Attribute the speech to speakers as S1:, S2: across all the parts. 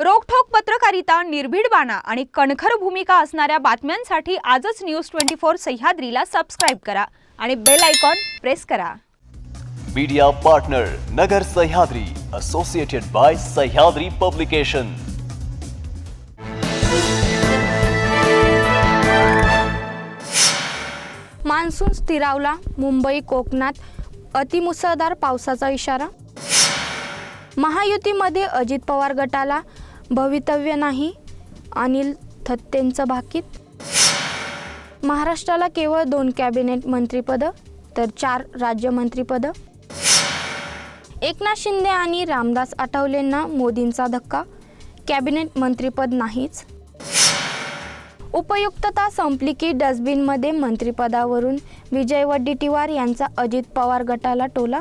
S1: रोखठोक पत्रकारिता निर्भीड बाणा आणि कणखर भूमिका असणाऱ्या बातम्यांसाठी आजच न्यूज ट्वेंटी फोर सह्याद्रीला सबस्क्राईब करा आणि बेल आयकॉन प्रेस करा.
S2: Media partner Nagar Sahyadri associated by Sahyadri publication
S3: monsoon स्थिरावला Mumbai कोकणात अतिमुसळधार पावसाचा इशारा. महायुतीमध्ये अजित पवार गटाला भवितव्य नाही अनिल थत्तेंचं भाकीत? महाराष्ट्राला केवळ दोन कॅबिनेट मंत्रीपदं तर चार राज्यमंत्रीपदं एकनाथ शिंदे आणि रामदास आठवलेंना मोदींचा धक्का? कॅबिनेट मंत्रिपद नाहीच? उपयुक्तता संपली की डस्टबिनमध्ये मंत्रिपदावरून विजय वड्डेटीवार यांचा अजित पवार गटाला टोला?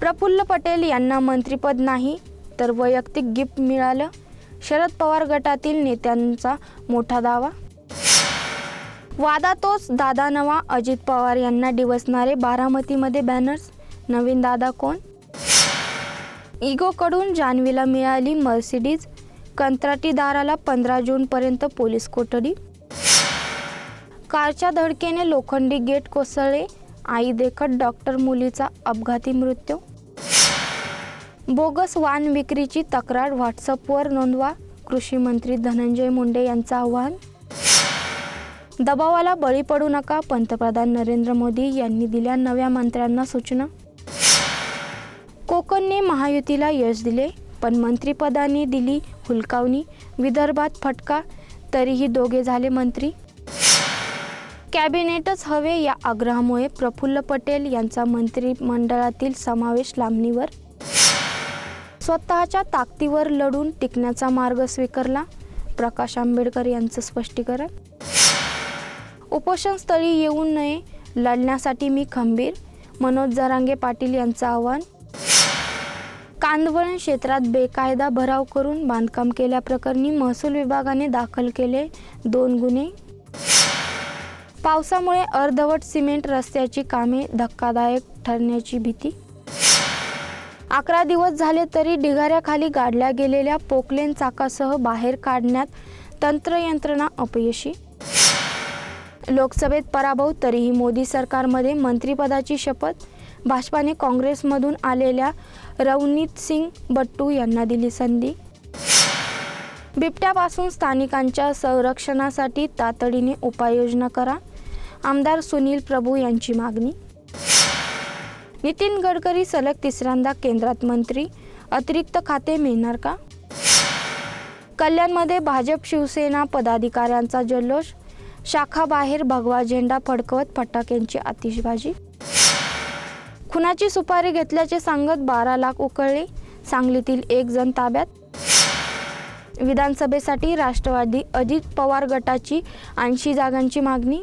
S3: प्रफुल्ल पटेल यांना मंत्रिपद नाही तर वैयक्तिक गिफ्ट मिळालं. शरद पवार गटातील नेत्यांचा मोठा दावा. वादातोच दादा नवा अजित पवार यांना डिवसणारे बारामतीमध्ये बॅनर्स नवीन दादा कोण? इगोकडून जान्हवीला मिळाली मर्सिडीज. कंत्राटीदाराला पंधरा जूनपर्यंत पोलीस कोठडी. कारच्या धडकेने लोखंडी गेट कोसळले. आई देखत डॉक्टर मुलीचा अपघाती मृत्यू. बोगस वाण विक्रीची तक्रार व्हॉट्सअपवर नोंदवा कृषी मंत्री धनंजय मुंडे यांचं आवाहन. दबावाला बळी पडू नका पंतप्रधान नरेंद्र मोदी यांनी दिल्या नव्या मंत्र्यांना सूचना. कोकणने महायुतीला यश दिले पण मंत्रिपदाने दिली हुलकावणी विदर्भात फटका तरीही दोघे झाले मंत्री. कॅबिनेटच हवे या आग्रहामुळे प्रफुल्ल पटेल यांचा मंत्रिमंडळातील समावेश लांबणीवर. स्वतःच्या ताकदीवर लढून टिकण्याचा मार्ग स्वीकारला प्रकाश आंबेडकर यांचं स्पष्टीकरण. उपोषणस्थळी येऊ नये लढण्यासाठी मी खंबीर मनोज जरांगे पाटील यांचं आव्हान. कांदवळण क्षेत्रात बेकायदा भराव करून बांधकाम केल्याप्रकरणी महसूल विभागाने दाखल केले दोन गुन्हे. पावसामुळे अर्धवट सिमेंट रस्त्याची कामे धक्कादायक ठरण्याची भीती. अकरा दिवस झाले तरी ढिगाऱ्याखाली गाडल्या गेलेल्या पोकलेन चाकासह बाहेर काढण्यात तंत्रयंत्रणा अपयशी. लोकसभेत पराभव तरीही मोदी सरकारमध्ये मंत्रिपदाची शपथ भाजपाने काँग्रेसमधून आलेल्या रवनीत सिंग बट्टू यांना दिली संधी. बिबट्यापासून स्थानिकांच्या संरक्षणासाठी तातडीने उपाययोजना करा आमदार सुनील प्रभू यांची मागणी. नितीन गडकरी सलग तिसऱ्यांदा केंद्रात मंत्री. अतिरिक्त खाते मिळणार का? कल्याणमध्ये भाजप शिवसेना पदाधिकाऱ्यांचा जल्लोष. शाखाबाहेर भगवा झेंडा फडकवत फटाक्यांची आतिषबाजी. खुनाची सुपारी घेतल्याचे सांगत बारा लाख उकळले. सांगलीतील एक जण ताब्यात. विधानसभेसाठी राष्ट्रवादी अजित पवार गटाची ऐंशी जागांची मागणी.